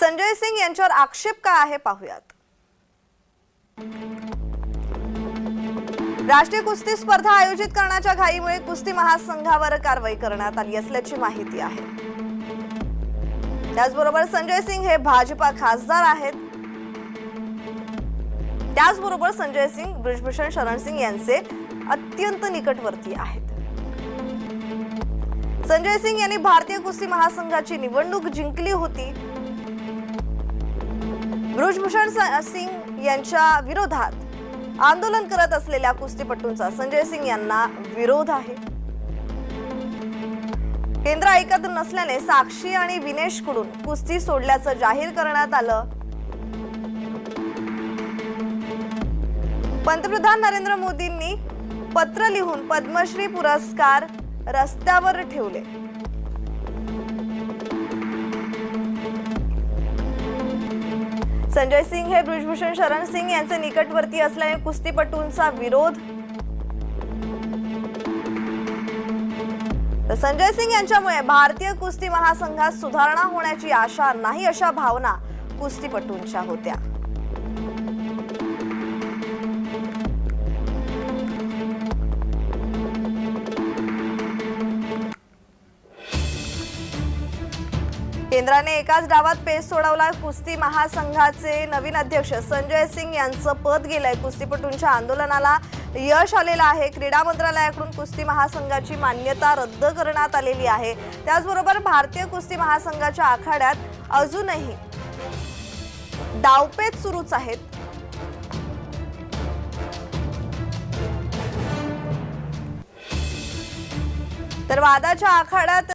संजय सिंग यांच्यावर आक्षेप काय आहे पाहूयात. राष्ट्रीय कुस्ती स्पर्धा आयोजित करण्याच्या घाईमुळे कुस्ती महासंघावर कारवाई करण्यात आली असल्याची माहिती आहे. त्याचबरोबर संजय सिंग हे भाजपा खासदार आहेत. त्याचबरोबर संजय सिंग ब्रिजभूषण शरण सिंग यांचे अत्यंत निकटवर्ती आहेत. संजय सिंग यांनी भारतीय कुस्ती महासंघाची निवडणूक जिंकली होती. ब्रुजभूषण सिंग यांच्या विरोधात आंदोलन करत असलेल्या कुस्तीपटूंचा संजय सिंग यांना विरोध आहे. केंद्र ऐकत नसल्याने साक्षी आणि विनेशकडून कुस्ती सोडल्याचं जाहीर करण्यात आलं. पंतप्रधान नरेंद्र मोदींनी पत्र लिहून पद्मश्री पुरस्कार रस्त्यावर ठेवले. संजय सिंग हे ब्रिजभूषण शरण सिंग यांचे निकटवर्ती असल्याने कुस्तीपटूंचा विरोध. तर संजय सिंग यांच्यामुळे भारतीय कुस्ती महासंघात सुधारणा होण्याची आशा नाही अशा भावना कुस्तीपटूंच्या होत्या. केंद्राने एकाच डावात पेस सोडवला. कुस्ती महासंघाचे नवीन अध्यक्ष संजय सिंग यांचं पद गेलंय. कुस्तीपटूंच्या आंदोलनाला यश आलेलं आहे. क्रीडा मंत्रालयाकडून कुस्ती महासंघाची मान्यता रद्द करण्यात आलेली आहे. त्याचबरोबर भारतीय कुस्ती महासंघाच्या आखाड्यात अजूनही डावपेच सुरूच आहेत. तर वादाच्या आखाड्यात